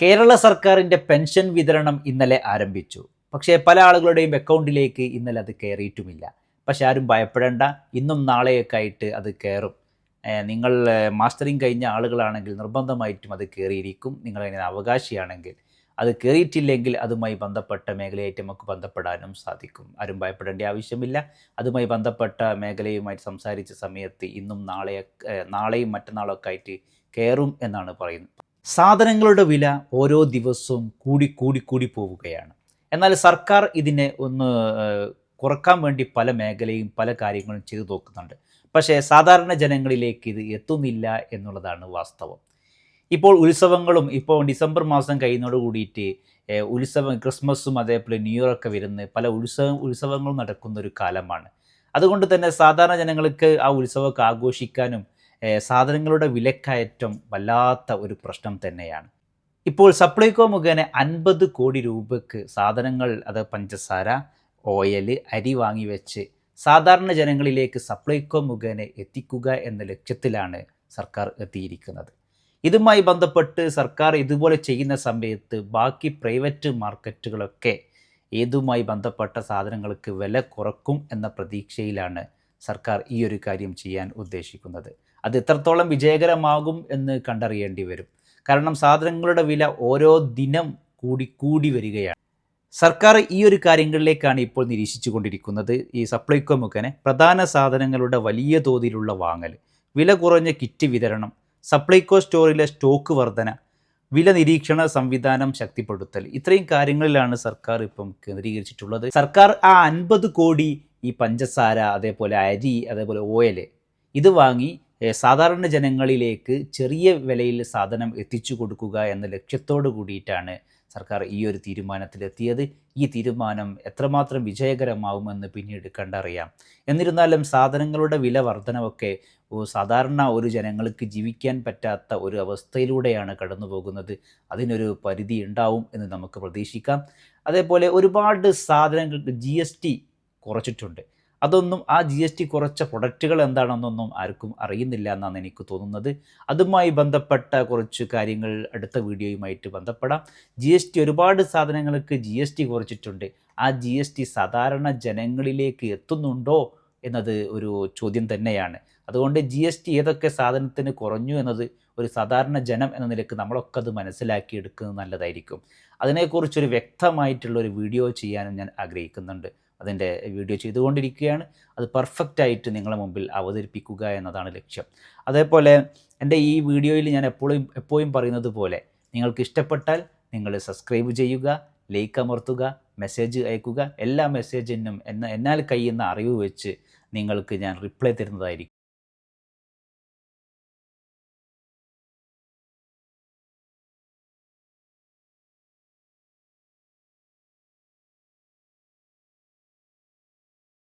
കേരള സർക്കാരിന്റെ പെൻഷൻ വിതരണം ഇന്നലെ ആരംഭിച്ചു. പക്ഷേ പല ആളുകളുടെയും അക്കൗണ്ടിലേക്ക് ഇന്നലെ അത് കയറിയിട്ടുമില്ല. പക്ഷെ ആരും ഭയപ്പെടേണ്ട ഇന്നും നാളെയൊക്കെ ആയിട്ട് അത് കയറും. നിങ്ങൾ മാസ്റ്ററിങ് കഴിഞ്ഞ ആളുകളാണെങ്കിൽ നിർബന്ധമായിട്ടും അത് കയറിയിരിക്കും. നിങ്ങളതിന് അവകാശിയാണെങ്കിൽ അത് കയറിയിട്ടില്ലെങ്കിൽ അതുമായി ബന്ധപ്പെട്ട മേഖലയായിട്ട് നമുക്ക് ബന്ധപ്പെടാനും സാധിക്കും. ആരും ഭയപ്പെടേണ്ട ആവശ്യമില്ല. അതുമായി ബന്ധപ്പെട്ട മേഖലയുമായിട്ട് സംസാരിച്ച സമയത്ത് ഇന്നും നാളെ നാളെയും മറ്റന്നാളൊക്കെ ആയിട്ട് കയറും എന്നാണ് പറയുന്നത്. സാധനങ്ങളുടെ വില ഓരോ ദിവസവും കൂടി കൂടി കൂടി പോവുകയാണ്. എന്നാൽ സർക്കാർ ഇതിനെ ഒന്ന് കുറയ്ക്കാൻ വേണ്ടി പല മേഖലയും പല കാര്യങ്ങളും ചെയ്തു നോക്കുന്നുണ്ട്. പക്ഷേ സാധാരണ ജനങ്ങളിലേക്ക് ഇത് എത്തുന്നില്ല എന്നുള്ളതാണ് വാസ്തവം. ഇപ്പോൾ ഉത്സവങ്ങളും ഇപ്പോൾ ഡിസംബർ മാസം കഴിയുന്നതോട് കൂടിയിട്ട് ഉത്സവം ക്രിസ്മസും അതേപോലെ ന്യൂ ഇയർ ഒക്കെ വരുന്ന പല ഉത്സവ ഉത്സവങ്ങളും നടക്കുന്ന ഒരു കാലമാണ്. അതുകൊണ്ട് തന്നെ സാധാരണ ജനങ്ങൾക്ക് ആ ഉത്സവമൊക്കെ ആഘോഷിക്കാനും സാധനങ്ങളുടെ വിലക്കയറ്റം വല്ലാത്ത ഒരു പ്രശ്നം തന്നെയാണ്. ഇപ്പോൾ സപ്ലൈകോ മുഖേന അൻപത് കോടി രൂപയ്ക്ക് സാധനങ്ങൾ അത് പഞ്ചസാര ഓയിൽ അരി വാങ്ങി വെച്ച് സാധാരണ ജനങ്ങളിലേക്ക് സപ്ലൈകോ മുഖേന എത്തിക്കുക എന്ന ലക്ഷ്യത്തിലാണ് സർക്കാർ എത്തിയിരിക്കുന്നത്. ഇതുമായി ബന്ധപ്പെട്ട് സർക്കാർ ഇതുപോലെ ചെയ്യുന്ന സമയത്ത് ബാക്കി പ്രൈവറ്റ് മാർക്കറ്റുകളൊക്കെ ഏതുമായി ബന്ധപ്പെട്ട സാധനങ്ങൾക്ക് വില കുറക്കും എന്ന പ്രതീക്ഷയിലാണ് സർക്കാർ ഈ ഒരു കാര്യം ചെയ്യാൻ ഉദ്ദേശിക്കുന്നത്. അത് എത്രത്തോളം വിജയകരമാകും എന്ന് കണ്ടറിയേണ്ടി വരും. കാരണം സാധനങ്ങളുടെ വില ഓരോ ദിനം കൂടി കൂടി വരികയാണ്. സർക്കാർ ഈ ഒരു കാര്യങ്ങളിലേക്കാണ് ഇപ്പോൾ നിരീക്ഷിച്ചു കൊണ്ടിരിക്കുന്നത് ഈ സപ്ലൈകോ മുഖേന പ്രധാന സാധനങ്ങളുടെ വലിയ തോതിലുള്ള വാങ്ങൽ വില കുറഞ്ഞ കിറ്റ് വിതരണം സപ്ലൈകോ സ്റ്റോറിലെ സ്റ്റോക്ക് വർധന വില നിരീക്ഷണ സംവിധാനം ശക്തിപ്പെടുത്തൽ. ഇത്രയും കാര്യങ്ങളിലാണ് സർക്കാർ ഇപ്പം കേന്ദ്രീകരിച്ചിട്ടുള്ളത്. സർക്കാർ ആ അൻപത് കോടി ഈ പഞ്ചസാര അതേപോലെ അരി അതേപോലെ ഓയിൽ ഇത് വാങ്ങി സാധാരണ ജനങ്ങളിലേക്ക് ചെറിയ വിലയിൽ സാധനം എത്തിച്ചു കൊടുക്കുക എന്ന ലക്ഷ്യത്തോടു കൂടിയിട്ടാണ് സർക്കാർ ഈ ഒരു തീരുമാനത്തിലെത്തിയത്. ഈ തീരുമാനം എത്രമാത്രം വിജയകരമാവുമെന്ന് പിന്നീട് കണ്ടറിയാം. എന്നിരുന്നാലും സാധനങ്ങളുടെ വില വർധനവൊക്കെ സാധാരണ ഒരു ജനങ്ങൾക്ക് ജീവിക്കാൻ പറ്റാത്ത ഒരു അവസ്ഥയിലൂടെയാണ് കടന്നു പോകുന്നത് അതിനൊരു പരിധി ഉണ്ടാവും എന്ന് നമുക്ക് പ്രതീക്ഷിക്കാം. അതേപോലെ ഒരുപാട് സാധനങ്ങൾക്ക് ജി കുറച്ചിട്ടുണ്ട്. അതൊന്നും ആ ജി എസ് ടി കുറച്ച പ്രൊഡക്റ്റുകൾ എന്താണെന്നൊന്നും ആർക്കും അറിയുന്നില്ല എന്നാണ് എനിക്ക് തോന്നുന്നത്. അതുമായി ബന്ധപ്പെട്ട കുറച്ച് കാര്യങ്ങൾ അടുത്ത വീഡിയോയുമായിട്ട് ബന്ധപ്പെടാം. ജി എസ് ടി ഒരുപാട് സാധനങ്ങൾക്ക് ജി എസ് ടി കുറച്ചിട്ടുണ്ട്. ആ ജി എസ് ടി സാധാരണ ജനങ്ങളിലേക്ക് എത്തുന്നുണ്ടോ എന്നത് ഒരു ചോദ്യം തന്നെയാണ്. അതുകൊണ്ട് ജി എസ് ടി ഏതൊക്കെ സാധനത്തിന് കുറഞ്ഞു എന്നത് ഒരു സാധാരണ ജനം എന്ന നിലയ്ക്ക് നമ്മളൊക്കെ അത് മനസ്സിലാക്കി എടുക്കുന്നത് നല്ലതായിരിക്കും. അതിനെക്കുറിച്ചൊരു വ്യക്തമായിട്ടുള്ള ഒരു വീഡിയോ ചെയ്യാനും ഞാൻ ആഗ്രഹിക്കുന്നുണ്ട്. അതിന്റെ വീഡിയോ ചെയ്തുകൊണ്ടിരിക്കുകയാണ്. അത് പെർഫെക്റ്റ് ആയിട്ട് നിങ്ങളുടെ മുമ്പിൽ അവതരിപ്പിക്കുക എന്നതാണ് ലക്ഷ്യം. അതേപോലെ എന്റെ ഈ വീഡിയോയിൽ ഞാൻ എപ്പോഴും എപ്പോഴും പറയുന്നത് പോലെ നിങ്ങൾക്ക് ഇഷ്ടപ്പെട്ടാൽ നിങ്ങൾ സബ്സ്ക്രൈബ് ചെയ്യുക ലൈക്ക് അമർത്തുക മെസ്സേജ് അയക്കുക. എല്ലാ മെസ്സേജിനും എന്ന എന്നാൽ കഴിയുന്ന അറിവ് വെച്ച് നിങ്ങൾക്ക് ഞാൻ റിപ്ലൈ തരുന്നതായിരിക്കും.